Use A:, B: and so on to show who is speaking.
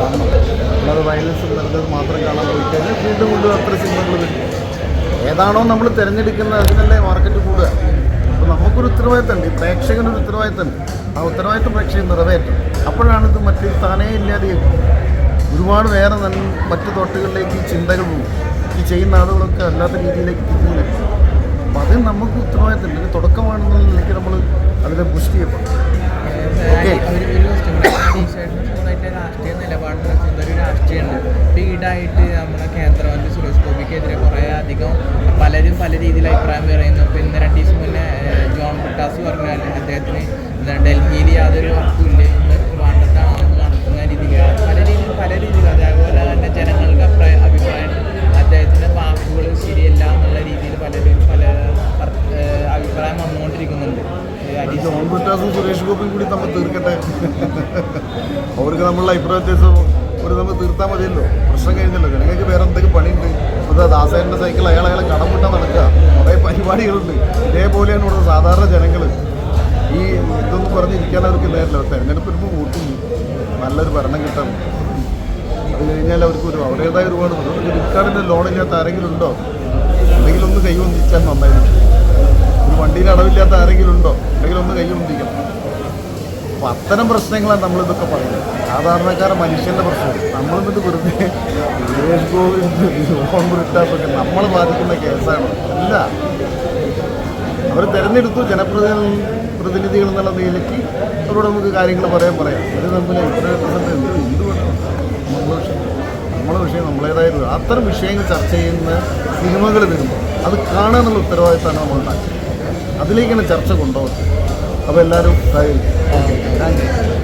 A: അല്ലാതെ വയലൻസ് നിറഞ്ഞത് മാത്രം കാണാൻ പോയി കഴിഞ്ഞാൽ വീണ്ടും വീണ്ടും അത്ര സിനിമകൾ വരും. ഏതാണോ നമ്മൾ തിരഞ്ഞെടുക്കുന്നത് അതിനല്ലേ മാർക്കറ്റ് കൂടുക. അപ്പോൾ നമുക്കൊരു ഉത്തരവാദിത്തമുണ്ട്. ഈ പ്രേക്ഷകനൊരു ഉത്തരവാദിത്തമുണ്ട്. ആ ഉത്തരവാദിത്തം പ്രേക്ഷകൻ നിറവേറ്റും അപ്പോഴാണ് ഇത് മറ്റ് താനേ ഇല്ലാതെ ഒരുപാട് വേറെ നൻ മറ്റു തൊട്ടുകളിലേക്ക് ഈ ചിന്തകൾ പോകും. ഈ ചെയ്യുന്ന ആളുകളൊക്കെ അല്ലാത്ത രീതിയിലേക്ക് തിരിഞ്ഞു അപ്പം അത് നമുക്ക് ഉത്തരവാദിത്തമുണ്ട് ഇത് തുടക്കമാണെന്നുള്ള നിലയ്ക്ക് നമ്മൾ അതിനെ പുഷ് ചെയ്യപ്പെടും. ഓക്കേ.
B: സ്വന്തമായിട്ട് രാഷ്ട്രീയ നിലപാടിനെ സ്വന്തം ഒരു രാഷ്ട്രീയമുണ്ട് ഈടായിട്ട് നമ്മുടെ കേന്ദ്രമന്ത്രി സുരേഷ് ഗോപിക്കെതിരെ കുറേ അധികം പലരും പല രീതിയിൽ അഭിപ്രായം പറയുന്നു. ഇപ്പം ഇന്ന് രണ്ട് ദിവസം മുന്നേ ജോൺ ബ്രിട്ടാസ് പറഞ്ഞാൽ അദ്ദേഹത്തിന് ഡൽഹിയിൽ യാതൊരു വർക്കുമില്ല
A: സുരേഷ് ഗോപിയും കൂടി നമ്മൾ തീർക്കട്ടെ. അവർക്ക് നമ്മളുടെ അഭിപ്രായ വ്യത്യാസം ഒരു നമ്മൾ തീർത്താൽ മതിയല്ലോ. പ്രശ്നം കഴിഞ്ഞല്ലോ. ജനങ്ങൾക്ക് വേറെ എന്തൊക്കെ പണിയുണ്ട്? ഇപ്പോൾ ദാസേന്റെ സൈക്കിൾ അയാൾ അയാളെ കടം വിട്ടാൽ നടക്കുക. കുറേ പരിപാടികളുണ്ട്. ഇതേപോലെയാണ് ഇവിടെ സാധാരണ ജനങ്ങൾ ഈ ഇതൊന്നും പറഞ്ഞിരിക്കാൻ അവർക്ക് നേരില്ല തെരഞ്ഞെടുപ്പ് വരുമ്പോൾ വോട്ട് നല്ലൊരു ഭരണം കിട്ടണം. അത് കഴിഞ്ഞാൽ അവർക്ക് ഒരു അവരുടേതായ ഒരുപാട് ക്രെഡിറ്റ് കാർഡിന്റെ ലോണില്ലാത്ത ആരെങ്കിലും ഉണ്ടോ? എന്തെങ്കിലും ഒന്ന് കൈ വന്നിച്ചാൽ നന്നായിരിക്കും. ഒരു വണ്ടിയിൽ അടവില്ലാത്ത ആരെങ്കിലും ഉണ്ടോ? എന്തെങ്കിലും ഒന്ന് കൈ വന്നിരിക്കണം അപ്പം അത്തരം പ്രശ്നങ്ങളാണ് നമ്മളിതൊക്കെ പറയുന്നത്. സാധാരണക്കാരൻ മനുഷ്യന്റെ പ്രശ്നം നമ്മളിത് വെറുതെ ജോൺ ബ്രിട്ടാസൊക്കെ നമ്മൾ ബാധിക്കുന്ന കേസാണ്. അല്ല. അവർ തിരഞ്ഞെടുത്തു ജനപ്രതിനിധി പ്രതിനിധികൾ എന്നുള്ള നിലയ്ക്ക് അവരോട് നമുക്ക് കാര്യങ്ങൾ പറയാൻ പറയാം. അത് തമ്മിൽ ഇത്ര പ്രസന്റ് എന്ത് എന്ത് നമ്മളെ വിഷയം. നമ്മളെ നമ്മളേതായ അത്തരം വിഷയങ്ങൾ ചർച്ച ചെയ്യുന്ന സിനിമകൾ വരുമ്പോൾ അത് കാണാനുള്ള ഉത്തരവാദിത്തമാണ് നമ്മൾ അതിലേക്കാണ് ചർച്ച കൊണ്ടുപോകുന്നത്. അപ്പോൾ എല്ലാവരും താങ്ക് യു